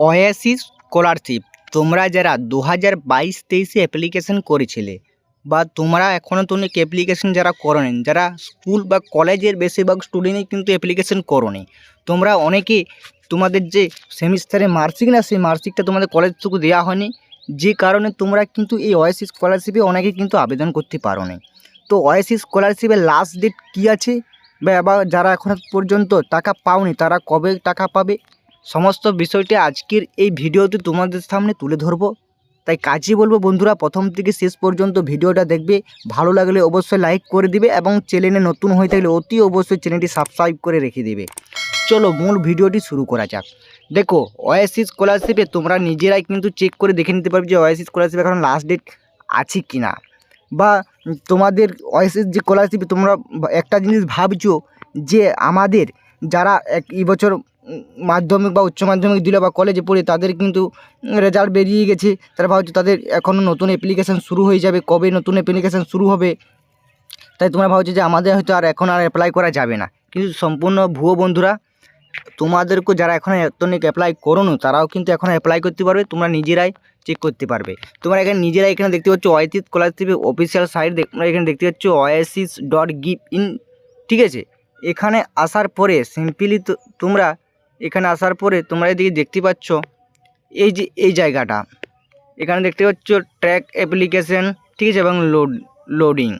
ওয়াসিস scholarship তোমরা যারা দু হাজার বাইশ তেইশে অ্যাপ্লিকেশন করেছিলে বা তোমরা এখনও তো অনেক অ্যাপ্লিকেশন যারা করোনি, যারা স্কুল বা কলেজের বেশিরভাগ স্টুডেন্টই কিন্তু অ্যাপ্লিকেশন করোনি, তোমরা অনেকে তোমাদের যে সেমিস্টারে মার্কশিট না, সেই মার্কশিটটা তোমাদের কলেজ থেকে দেওয়া হয়নি, যে কারণে তোমরা কিন্তু এই ওয়াসিস স্কলারশিপে অনেকে কিন্তু আবেদন করতে পারো নি তো ওয়াসিস স্কলারশিপের লাস্ট ডেট কী আছে? বা যারা এখন পর্যন্ত টাকা পাওনি, তারা কবে টাকা পাবে? সমস্ত বিষয়টি আজকের এই ভিডিওতে তোমাদের সামনে তুলে ধরবো। তাই কাজই বলব বন্ধুরা, প্রথম থেকে শেষ পর্যন্ত ভিডিওটা দেখবে। ভালো লাগলে অবশ্যই লাইক করে দিবে এবং চ্যানেলে নতুন হয়ে থাকলে অতি অবশ্যই চ্যানেলটি সাবস্ক্রাইব করে রেখে দিবে। চলো মূল ভিডিওটি শুরু করা যাক। দেখো ওয়াইসি স্কলারশিপে তোমরা নিজেরাই কিন্তু চেক করে দেখে নিতে পারবে যে ওয়াইসি স্কলারশিপ এখন লাস্ট ডেট আছে কি না বা তোমাদের ওয়াইসির যে স্কলারশিপে তোমরা একটা জিনিস ভাবছ যে আমাদের যারা এক এই বছর মাধ্যমিক বা উচ্চ মাধ্যমিক দিল বা কলেজে পড়ে তাদের কিন্তু রেজাল্ট বেরিয়ে গেছে। তারা ভাবছে তাদের এখনও নতুন অ্যাপ্লিকেশান শুরু হয়ে যাবে, কবে নতুন অ্যাপ্লিকেশান শুরু হবে? তাই তোমরা ভাবছ যে আমাদের হয়তো আর এখন আর অ্যাপ্লাই করা যাবে না। কিন্তু সম্পূর্ণ ভুয়ো বন্ধুরা তোমাদেরকে যারা এখন এতনিক অ্যাপ্লাই করোনো, তারাও কিন্তু এখন অ্যাপ্লাই করতে পারবে, তোমরা নিজেরাই চেক করতে পারবে। তোমরা এখানে নিজেরাই এখানে দেখতে পাচ্ছ ওয়াইসিস স্কলারশিপের অফিসিয়াল সাইট তোমরা এখানে দেখতে পাচ্ছ ওয়াইসিস ডট গিভ ইন ঠিক আছে? এখানে আসার পরে সিম্পলি তোমরা এখানে আসার পরে তোমরা এদিকে দেখতে পাচ্ছ এই যে, এই জায়গাটা। এখানে দেখতে পাচ্ছ ট্র্যাক অ্যাপ্লিকেশন ঠিক আছে, এবং লোড লোডিং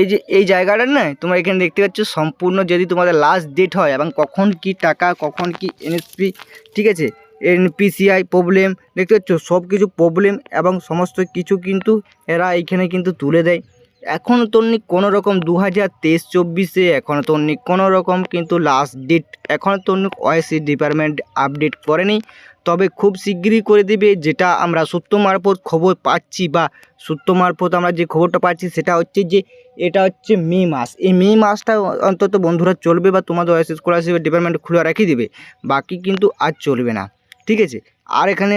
এই যে, এই জায়গাটা না, তোমরা এখানে দেখতে পাচ্ছ সম্পূর্ণ যদি তোমাদের লাস্ট ডেট হয়, এবং কখন কি টাকা, কখন কি এনএসপি ঠিক আছে এনপিসিআই প্রবলেম দেখতে পাচ্ছ সব কিছু প্রবলেম এবং সমস্ত কিছু কিন্তু এরা এইখানে কিন্তু তুলে দেয়। এখনও তো অন্য কোনো রকম দু হাজার তেইশ চব্বিশে এখনও তো অন্য কোনো রকম কিন্তু লাস্ট ডেট এখনও তো অন্য ওয়াইসি ডিপার্টমেন্ট আপডেট করেনি। তবে খুব শিগগিরই করে দেবে, যেটা আমরা সূত্র মারফত খবর পাচ্ছি বা সূত্র মারফত আমরা যে খবরটা পাচ্ছি সেটা হচ্ছে যে, এটা হচ্ছে মে মাস। এই মে মাসটা অন্তত বন্ধুরা চলবে বা তোমাদের ওয়াইসি স্কলারশিপের ডিপার্টমেন্ট খুলে রেখে দেবে, বাকি কিন্তু আর চলবে না। ঠিক আছে? আর এখানে,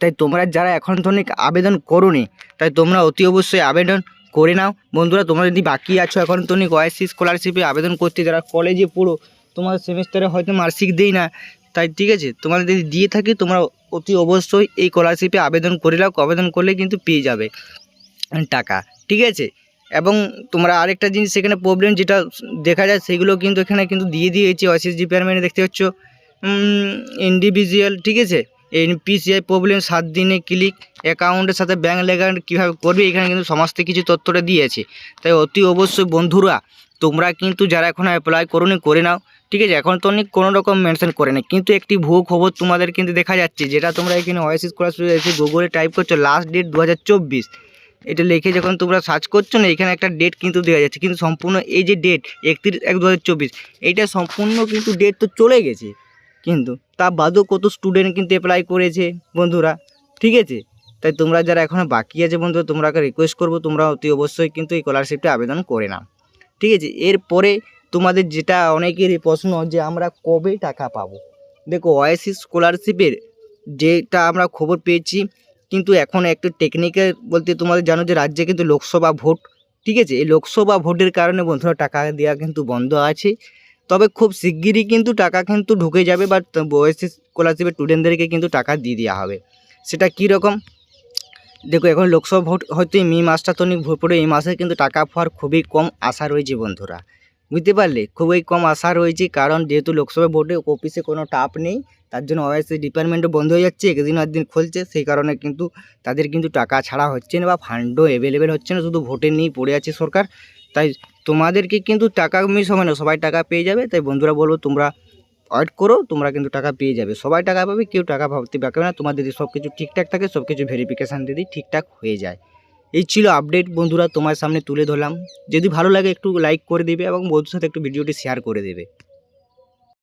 তাই তোমরা যারা এখন ধরনের আবেদন করোনি, তাই তোমরা অতি অবশ্যই আবেদন করে নাও। বন্ধুরা, তোমরা যদি বাকি আছো এখন তো ওয়াইসি স্কলারশিপে আবেদন করতে, যারা কলেজে পড়ো, তোমাদের সেমিস্টারে হয়তো মার্কশিট দেই না। তাই ঠিক আছে, তোমাদের যদি দিয়ে থাকি, তোমরা অতি অবশ্যই এই স্কলারশিপে আবেদন করে নাও। আবেদন করলে কিন্তু পেয়ে যাবে টাকা, ঠিক আছে? এবং তোমরা আরেকটা জিনিস সেখানে প্রবলেম যেটা দেখা যায়, সেগুলো কিন্তু এখানে কিন্তু দিয়ে দিয়েছে। ওয়াইসিস ডিপার্টমেন্টে দেখতে পাচ্ছ ইন্ডিভিজুয়াল ঠিক আছে? এনপিসিআই প্রবলেম সাত দিনে ক্লিক অ্যাকাউন্টের সাথে ব্যাঙ্ক অ্যাকাউন্ট কীভাবে করবে, এখানে কিন্তু সমস্ত কিছু তথ্যটা দিয়েছে। তাই অতি অবশ্যই বন্ধুরা, তোমরা কিন্তু যারা এখন অ্যাপ্লাই করুনি, করে নাও। ঠিক আছে, এখন তো অনেক কোনো রকম মেনশন করে না কিন্তু একটি ভুয়ো খবর তোমাদের কিন্তু দেখা যাচ্ছে, যেটা তোমরা এখানে ওয়াইসিস করা শুরু এসে গুগলে টাইপ করছ লাস্ট ডেট দু হাজার চব্বিশ। এটা লিখে যখন তোমরা সার্চ করছ না, এখানে একটা ডেট কিন্তু দেওয়া যাচ্ছে। কিন্তু সম্পূর্ণ এই যে ডেট একত্রিশ এক দু এইটা সম্পূর্ণ কিন্তু ডেট তো চলে গেছে। কিন্তু তা বাদেও কত স্টুডেন্ট কিন্তু অ্যাপ্লাই করেছে, বন্ধুরা, ঠিক আছে? তাই তোমরা যারা এখনও বাকি আছে বন্ধুরা, তোমরাকে রিকোয়েস্ট করব, তোমরা অতি অবশ্যই কিন্তু এই স্কলারশিপটা আবেদন করে নাও, ঠিক আছে? এরপরে তোমাদের যেটা অনেকেরই প্রশ্ন যে আমরা কবে টাকা পাবো? দেখো ওয়াইসি স্কলারশিপের যেটা আমরা খবর পেয়েছি, কিন্তু এখন একটু টেকনিক্যাল বলতে তোমাদের জানো যে রাজ্যে কিন্তু লোকসভা ভোট, ঠিক আছে? এই লোকসভা ভোটের কারণে বন্ধুরা টাকা দেওয়া কিন্তু বন্ধ আছে। তবে খুব শিগগিরই কিন্তু টাকা কিন্তু ঢুকে যাবে বা ওএসসি স্কলারশিপের স্টুডেন্টদেরকে কিন্তু টাকা দিয়ে দেওয়া হবে। সেটা কী রকম? দেখো, এখন লোকসভা ভোট হয়তো এই মে মাসটা তো অনেক ভোট পড়ে, এই মাসে কিন্তু টাকা পাওয়ার খুবই কম আশা রয়েছে বন্ধুরা। বুঝতে পারলে? খুবই কম আশা রয়েছে, কারণ যেহেতু লোকসভা ভোটে অফিসে কোনো টাপ নেই, তার জন্য ওয়াইসি ডিপার্টমেন্টও বন্ধ হয়ে যাচ্ছে, একদিন একদিন খুলছে, সেই কারণে কিন্তু তাদের কিন্তু টাকা ছাড়া হচ্ছে না বা ফান্ডও অ্যাভেলেবেল হচ্ছে না, শুধু ভোটের নিয়েই পড়ে আছে সরকার। তাই তোমাদেরকে কিন্তু টাকা মিস হবে না, সবাই টাকা পেয়ে যাবে। তাই বন্ধুরা বলব তোমরা ওয়েট করো, তোমরা কিন্তু টাকা পেয়ে যাবে। সবাই টাকা পাবে, কেউ টাকা ভাবতে পারবে না। তোমাদের যদি সব কিছু ঠিকঠাক থাকে সব কিছু ভেরিফিকেশান দিদি ঠিকঠাক হয়ে যায়। এই ছিল আপডেট বন্ধুরা, তোমার সামনে তুলে ধরলাম। যদি ভালো লাগে, একটু লাইক করে দেবে এবং বন্ধুর সাথে একটু ভিডিওটি শেয়ার করে দেবে।